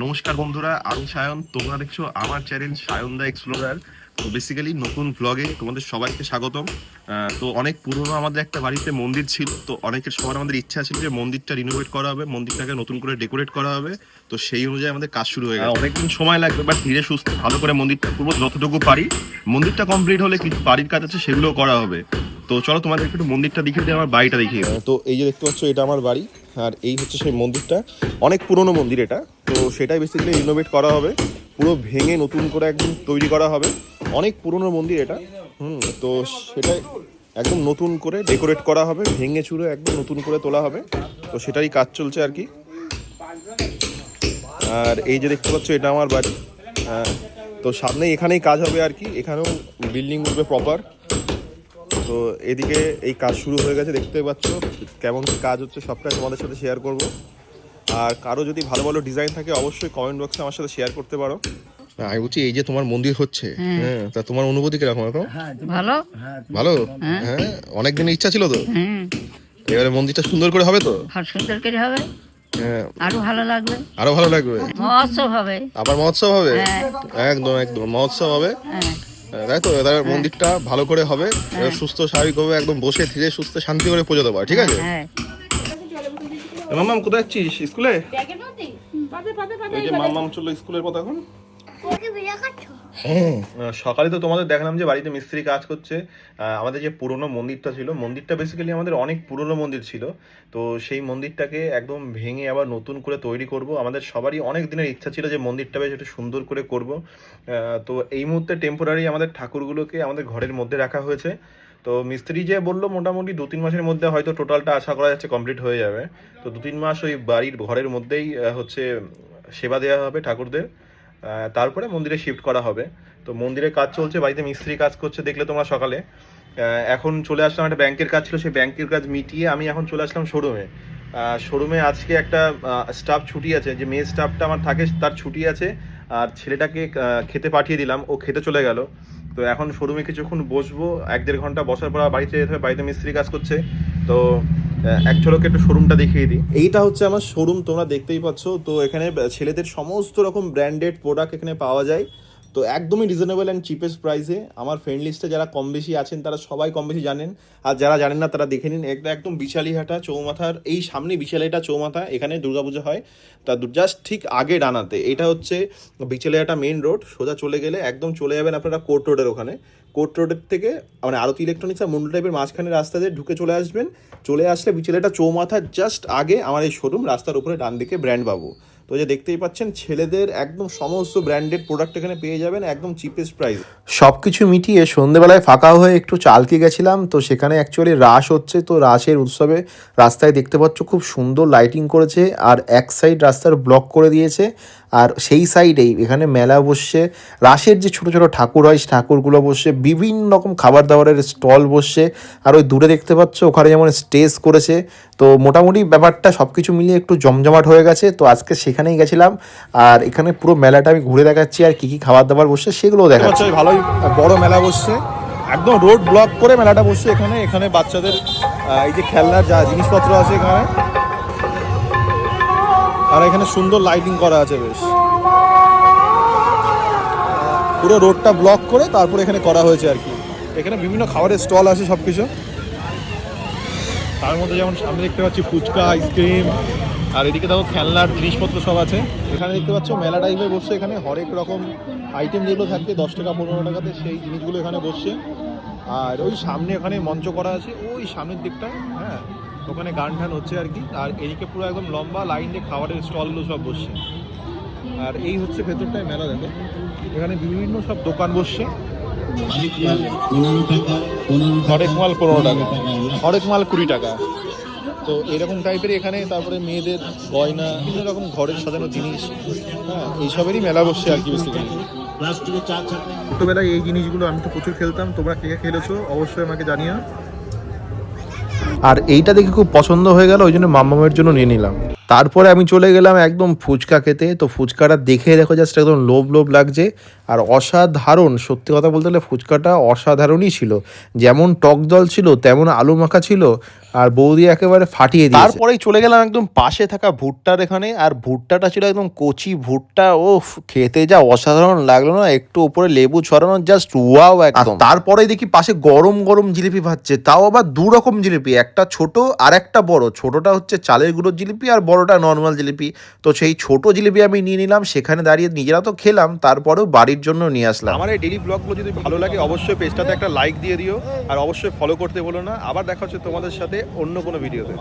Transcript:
নমস্কার বন্ধুরা আমি সায়ন তোমরা দেখছ আমার চ্যানেল সায়ন দা এক্সপ্লোরার তো বেসিক্যালি নতুন ব্লগে তোমাদের সবাইকে স্বাগতম। তো অনেক পুরনো আমাদের একটা বাড়িতে মন্দির ছিল তো অনেকের সবার আমাদের ইচ্ছা ছিল যে মন্দিরটা রিনোভেট করা হবে মন্দিরটাকে নতুন করে ডেকোরেট করা হবে। তো সেই অনুযায়ী আমাদের কাজ শুরু হয়ে গেছে। অনেকদিন সময় লাগবে বাট ধীরে সুস্থ ভালো করে মন্দিরটা করব যতটুকু পারি। মন্দিরটা কমপ্লিট হলে কিছু বাড়ির কাজ আছে সেগুলো করা হবে। তো চলো তোমাদের একটু মন্দিরটা দেখিয়ে দিই আমার বাড়িটা দেখিয়ে। তো এই যে দেখতে পাচ্ছ এটা আমার বাড়ি আর এই হচ্ছে সেই মন্দিরটা। অনেক পুরনো মন্দির এটা। তো সেটাই বেসিক্যালি রিনোভেট করা হবে। পুরো ভেঙে নতুন করে একদম তৈরি করা হবে। অনেক পুরনো মন্দির এটা। হুম তো সেটাই একদম নতুন করে ডেকোরেট করা হবে ভেঙে চুরে একদম নতুন করে তোলা হবে। তো সেটারই কাজ চলছে আর কি। আর এই যে দেখতে পাচ্ছ এটা আমার বাড়ি। আহ, তো সামনে এখানেই কাজ হবে আর কি। এখানেও বিল্ডিং উঠবে প্রপার তো এদিকে এই কাজ শুরু হয়ে গেছে দেখতে পাচ্ছ কেমন কাজ হচ্ছে সবটাই তোমাদের সাথে শেয়ার করব। আর কারও যদি ভালো ভালো ডিজাইন থাকে অবশ্যই কমেন্ট বক্সে আমার সাথে শেয়ার করতে পারো। আমি বলছি এই যে তোমার মন্দির হচ্ছে হ্যাঁ। তা তোমার অনুভূতি কীরকম এখন? ভালো? ভালো? হ্যাঁ। অনেক দিনের ইচ্ছা ছিল তো? এবারে মন্দিরটা সুন্দর করে হবে তো? ভালো সুন্দর করে হবে? হ্যাঁ। আরও ভালো লাগবে? আরও ভালো লাগবে? মহোৎসব হবে। আবার মহোৎসব হবে? হ্যাঁ। একদম একদম মহোৎসব হবে। হ্যাঁ। হ্যাঁ, তাই তো? এবার মন্দিরটা ভালো করে হবে। সুস্থ স্বাভাবিক হবে একদম বসে ধীরে সুস্থ শান্তি করে পুজো দেবো ঠিক আছে? হ্যাঁ। মামাম কোথায় যাচ্ছিস? স্কুলে? ওই যে মামাম চলল স্কুলের পথ এখন? ওকে বিড়া কাটছো হ্যাঁ। সকালে তো তোমাদের দেখলাম যে বাড়িতে মিস্ত্রি কাজ করছে। আমাদের যে পুরনো মন্দিরটা ছিল মন্দিরটা বেসিক্যালি আমাদের অনেক পুরনো মন্দির ছিল। তো সেই মন্দিরটাকে একদম ভেঙে আবার নতুন করে তৈরি করব। আমাদের সবারই অনেক দিনের ইচ্ছা ছিল যে মন্দিরটা বেশ একটু সুন্দর করে করব। তো এই মুহূর্তে টেম্পোরারি আমাদের ঠাকুরগুলোকে আমাদের ঘরের মধ্যে রাখা হয়েছে। তো মিস্ত্রি যে বলল মোটামুটি দু তিন মাসের মধ্যে হয়তো টোটালটা আশা করা যাচ্ছে কমপ্লিট হয়ে যাবে। তো দু তিন মাস ওই বাড়ির ঘরের মধ্যেই হচ্ছে সেবা দেওয়া হবে ঠাকুরদের। তারপরে মন্দিরে শিফট করা হবে। তো মন্দিরে কাজ চলছে, বাড়িতে মিস্ত্রি কাজ করছে দেখলে তোমরা সকালে। এখন চলে আসলাম একটা ব্যাংকের কাজ ছিল, সেই ব্যাংকের কাজ মিটিয়ে আমি এখন চলে আসলাম শোরুমে শোরুমে আজকে একটা স্টাফ ছুটি আছে, যে মেয়ে স্টাফটা আমার থাকে, তার ছুটি আছে। আর ছেলেটাকে খেতে পাঠিয়ে দিলাম, ও খেতে চলে গেল। তো এখন শোরুমে কিছুক্ষণ বসবো। এক দেড় ঘণ্টা বসার পর বাড়িতে যেতে হবে, বাড়িতে মিস্ত্রি কাজ করছে। তো এক ঝলকে একটু শোরুমটা দেখিয়ে দিই। এইটা হচ্ছে আমার শোরুম, তোমরা দেখতেই পাচ্ছ। তো এখানে ছেলেদের সমস্ত রকম ব্র্যান্ডেড প্রোডাক্ট এখানে পাওয়া যায়। তো একদমই রিজনেবল অ্যান্ড চিপেস্ট প্রাইসে আমার ফ্রেন্ড লিস্টে যারা কম বেশি আছেন, তারা সবাই কম বেশি জানেন। আর যারা জানেন না, তারা দেখে নিন। এটা একদম বিশালিহাটা চৌমাথার, এই সামনে বিশালিহাটা চৌমাথা, এখানে দুর্গাপুজো হয়। তা জাস্ট ঠিক আগে ডানাতে। এটা হচ্ছে বিশালিহাটা মেন রোড সোজা চলে গেলে একদম চলে যাবেন আপনারা কোর্ট রোডের ওখানে। কোর্ট রোডের থেকে মানে আরতি ইলেকট্রনিক্স আর মুন্ডু টাইপের মাঝখানে রাস্তা দিয়ে ঢুকে চলে আসবেন। চলে আসলে বিচেলেটা চৌমাথার জাস্ট আগে আমার এই শোরুম রাস্তার উপরে ডান দিকে ব্র্যান্ড বাবু। তো যে দেখতেই পাচ্ছেন, ছেলেদের একদম সমস্ত ব্র্যান্ডেড প্রোডাক্ট এখানে পেয়ে যাবেন, একদম চিপেস্ট প্রাইস সব কিছু মিটিয়ে সন্ধেবেলায় ফাঁকা হয়ে একটু চালকে গেছিলাম, তো সেখানে অ্যাকচুয়ালি রাস হচ্ছে, তো রাসের উৎসবে রাস্তায় দেখতে পাচ্ছ খুব সুন্দর লাইটিং করেছে, আর এক সাইড রাস্তার ব্লক করে দিয়েছে আর সেই সাইডেই এখানে মেলা বসছে। রাসের যে ছোট ছোট ঠাকুর হয় ঠাকুরগুলো বসছে। বিভিন্ন রকম খাবার দাবারের স্টল বসছে। আর ওই দূরে দেখতে পাচ্ছ ওখানে যেমন স্টেজ করেছে। তো মোটামুটি ব্যাপারটা সব কিছু মিলিয়ে একটু জমজমাট হয়ে গেছে। তো আজকে সেখানেই গেছিলাম। আর এখানে পুরো মেলাটা আমি ঘুরে দেখাচ্ছি আর কি কি খাবার দাবার বসছে সেগুলোও দেখাচ্ছি। হচ্ছে ভালোই বড় মেলা বসছে। একদম রোড ব্লক করে মেলাটা বসছে এখানে। এখানে বাচ্চাদের এই যে খেলনার যা জিনিসপত্র আছে এখানে। আর এখানে সুন্দর লাইটিং করা আছে বেশ। পুরো রোডটা ব্লক করে তারপর এখানে করা হয়েছে আর কি। এখানে বিভিন্ন খাবারের স্টল আছে সব কিছু তার মধ্যে যেমন সামনে দেখতে পাচ্ছি ফুচকা আইসক্রিম আর এদিকে দেখো খেলনার জিনিসপত্র সব আছে। এখানে দেখতে পাচ্ছ মেলা টাইপের বসছে এখানে। হরেক রকম আইটেম যেগুলো থাকবে দশ টাকা, পনেরো টাকাতে সেই জিনিসগুলো এখানে বসছে। আর ওই সামনে এখানে মঞ্চ করা আছে। ওই সামনের দিকটায় হ্যাঁ ওখানে গান টান হচ্ছে আর কি। আর এদিকে পুরো একদম লম্বা লাইন দিয়ে খাবারের স্টলগুলো সব বসছে। আর এই হচ্ছে ভেতরটায় মেলা, দেখো। এখানে বিভিন্ন সব দোকান বসছে। হরেক মাল পনেরো টাকা। হরেক মাল কুড়ি টাকা। তো এরকম টাইপের এখানে তারপরে মেয়েদের গয়না, বিভিন্ন রকম ঘরের সাজানো জিনিস। হ্যাঁ এইসবেরই মেলা বসছে আর কি বেসিক্যালি ছোটোবেলায় এই জিনিসগুলো আমি তো প্রচুর খেলতাম। তোমরা কে খেলেছো? অবশ্যই আমাকে জানিও। আর এইটা দেখে খুব পছন্দ হয়ে গেল, ওই জন্য মামামের জন্য নিয়ে নিলাম। তারপরে আমি চলে গেলাম একদম ফুচকা খেতে, তো ফুচকাটা দেখে দেখো জাস্ট একদম লোভ লোভ লাগছে। আর অসাধারণ, সত্যি কথা বলতে গেলে ফুচকাটা অসাধারণই ছিল। যেমন টক দল ছিল, তেমন আলু মাখা ছিল আর বৌদি একেবারে ফাটিয়ে দিয়েছে। তারপরেই চলে গেলাম একদম পাশে থাকা ভুট্টার এখানে আর ভুট্টাটা ছিল একদম কচি ভুট্টা। ও খেতে যা অসাধারণ লাগল না একটু উপরে লেবু ছড়ানো জাস্ট ওয়াও একদম। তারপরে দেখি পাশে গরম গরম জিলিপি ভাজছে তাও আবার দু রকম জিলিপি একটা ছোট আর একটা বড়। ছোটটা হচ্ছে চালের গুঁড়োর জিলিপি আর বড়টা নর্মাল জিলিপি। তো সেই ছোট জিলিপি আমি নিয়ে নিলাম সেখানে দাঁড়িয়ে নিজেরা তো খেলাম তারপরেও বাড়ির জন্য নিয়ে আসলাম। আমার এই ডেলি ব্লগগুলো যদি ভালো লাগে অবশ্যই পেজটাতে একটা লাইক দিয়ে দিও আর অবশ্যই ফলো করতে বলো না। আবার দেখা হচ্ছে তোমাদের সাথে অন্য কোনো ভিডিওতে।